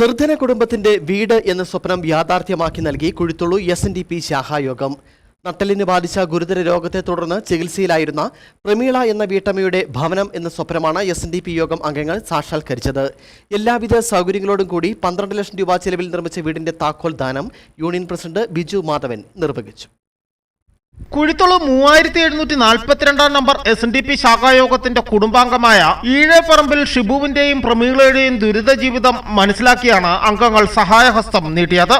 നിർധന കുടുംബത്തിന്റെ വീട് എന്ന സ്വപ്നം യാഥാർത്ഥ്യമാക്കി നൽകി Kuzhithullu S N D P ശാഖായോഗം. നട്ടലിന് ബാധിച്ച ഗുരുതര രോഗത്തെ തുടർന്ന് ചികിത്സയിലായിരുന്ന പ്രമീള എന്ന വീട്ടമ്മയുടെ ഭവനം എന്ന സ്വപ്നമാണ് എസ് എൻ ഡി പി യോഗം അംഗങ്ങൾ സാക്ഷാത്കരിച്ചത്. എല്ലാവിധ സൗകര്യങ്ങളോടും കൂടി പന്ത്രണ്ട് ലക്ഷം രൂപ ചെലവിൽ നിർമ്മിച്ച വീടിന്റെ താക്കോൽ ദാനം യൂണിയൻ പ്രസിഡന്റ് ബിജു മാധവൻ നിർവഹിച്ചു. കുഴിത്തുളു മൂവായിരത്തി എഴുന്നൂറ്റി നാൽപ്പത്തിരണ്ടാം number S N D P ശാഖായോഗത്തിന്റെ കുടുംബാംഗമായ ഈഴപ്പറമ്പിൽ ഷിബുവിന്റെയും പ്രമീളയുടെയും ദുരിത ജീവിതം മനസ്സിലാക്കിയാണ് അംഗങ്ങൾ സഹായഹസ്തം നീട്ടിയത്.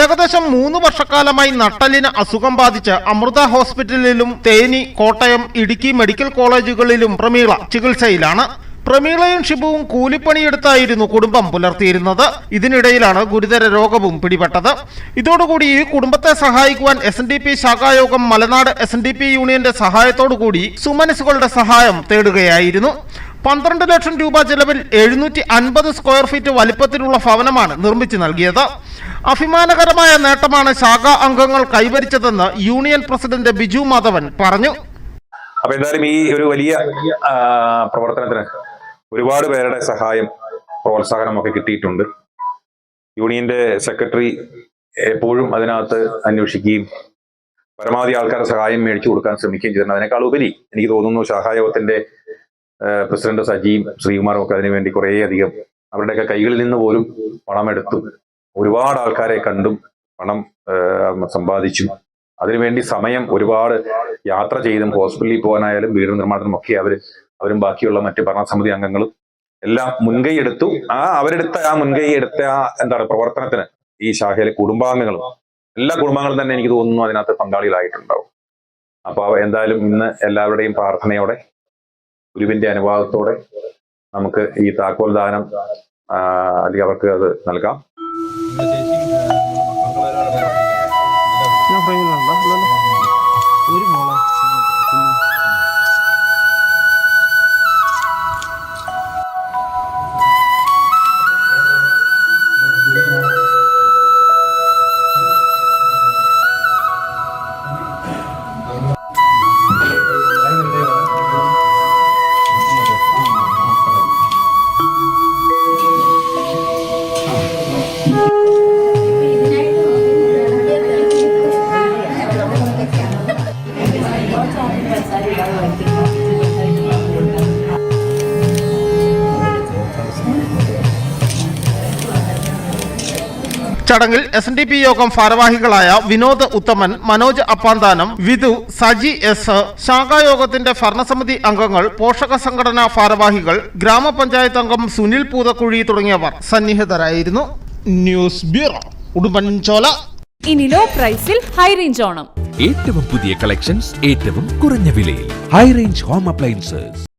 ഏകദേശം മൂന്ന് വർഷക്കാലമായി നട്ടലിന് അസുഖം ബാധിച്ച് അമൃത ഹോസ്പിറ്റലിലും തേനി കോട്ടയം ഇടുക്കി മെഡിക്കൽ കോളേജുകളിലും പ്രമീള ചികിത്സയിലാണ്. പ്രമീളയും ഷിബുവും കൂലിപ്പണിയെടുത്തായിരുന്നു കുടുംബം പുലർത്തിയിരുന്നത്. ഇതിനിടയിലാണ് ഗുരുതര രോഗവും പിടിപെട്ടത്. ഇതോടുകൂടി ഈ കുടുംബത്തെ സഹായിക്കുവാൻ S N D P ശാഖായോഗം Malanad S N D P യൂണിയന്റെ സഹായത്തോടുകൂടി സുമനസുകളുടെ സഹായം തേടുകയായിരുന്നു. പന്ത്രണ്ട് ലക്ഷം രൂപ ചെലവിൽ എഴുന്നൂറ്റി അൻപത് സ്ക്വയർ ഫീറ്റ് വലിപ്പത്തിലുള്ള ഭവനമാണ് നിർമ്മിച്ചു നൽകിയത്. അഭിമാനകരമായ നേട്ടമാണ് ശാഖാ അംഗങ്ങൾ കൈവരിച്ചതെന്ന് യൂണിയൻ പ്രസിഡന്റ് ബിജു മാധവൻ പറഞ്ഞു. അപ്പൊ എന്തായാലും ഈ ഒരു വലിയ പ്രവർത്തനത്തിന് ഒരുപാട് പേരുടെ സഹായം പ്രോത്സാഹനമൊക്കെ കിട്ടിയിട്ടുണ്ട്. യൂണിയന്റെ സെക്രട്ടറി എപ്പോഴും അതിനകത്ത് അന്വേഷിക്കുകയും പരമാവധി ആൾക്കാരുടെ സഹായം മേടിച്ചു കൊടുക്കാൻ ശ്രമിക്കുകയും ചെയ്തിട്ടുണ്ട്. അതിനേക്കാൾ ഉപരി എനിക്ക് തോന്നുന്നു സഹായോഗത്തിന്റെ പ്രസിഡന്റ് സജീം ശ്രീകുമാറും ഒക്കെ അതിനുവേണ്ടി കുറേ അധികം അവരുടെയൊക്കെ കൈകളിൽ നിന്ന് പോലും പണമെടുത്തും ഒരുപാട് ആൾക്കാരെ കണ്ടും പണം സമ്പാദിച്ചും. അതിനുവേണ്ടി സമയം ഒരുപാട് യാത്ര ചെയ്തും ഹോസ്പിറ്റലിൽ പോകാനായാലും വീട് നിർമ്മാണത്തിനും ഒക്കെ അവർ അവരും ബാക്കിയുള്ള മറ്റ് ഭരണസമിതി അംഗങ്ങളും എല്ലാം മുൻകൈ എടുത്തു. ആ അവരെടുത്ത ആ മുൻകൈ എടുത്ത ആ എന്താണ് പ്രവർത്തനത്തിന് ഈ ശാഖയിലെ കുടുംബാംഗങ്ങളും എല്ലാ കുടുംബാംഗങ്ങളും തന്നെ എനിക്ക് തോന്നുന്നു അതിനകത്ത് പങ്കാളികളായിട്ടുണ്ടാവും. അപ്പൊ അവ എന്തായാലും ഇന്ന് എല്ലാവരുടെയും പ്രാർത്ഥനയോടെ ഗുരുവിന്റെ അനുവാദത്തോടെ നമുക്ക് ഈ താക്കോൽ ദാനം ആ, അല്ലെങ്കിൽ അവർക്ക് അത് നൽകാം. ചടങ്ങിൽ എസ് എൻ ഡി പി യോഗം ഭാരവാഹികളായ വിനോദ് ഉത്തമൻ മനോജ് അപ്പാന്താനം വിധു സജി എസ് ശാഖായോഗത്തിന്റെ ഭരണസമിതി അംഗങ്ങൾ പോഷക സംഘടനാ ഭാരവാഹികൾ ഗ്രാമപഞ്ചായത്ത് അംഗം സുനിൽ പൂതക്കുഴി തുടങ്ങിയവർ സന്നിഹിതരായിരുന്നു. News bureau Udumbanchola. ഇനി ലോ പ്രൈസിൽ ഹൈ റേഞ്ച് ഓണം. ഏറ്റവും പുതിയ കളക്ഷൻസ് ഏറ്റവും കുറഞ്ഞ വിലയിൽ. High range home appliances.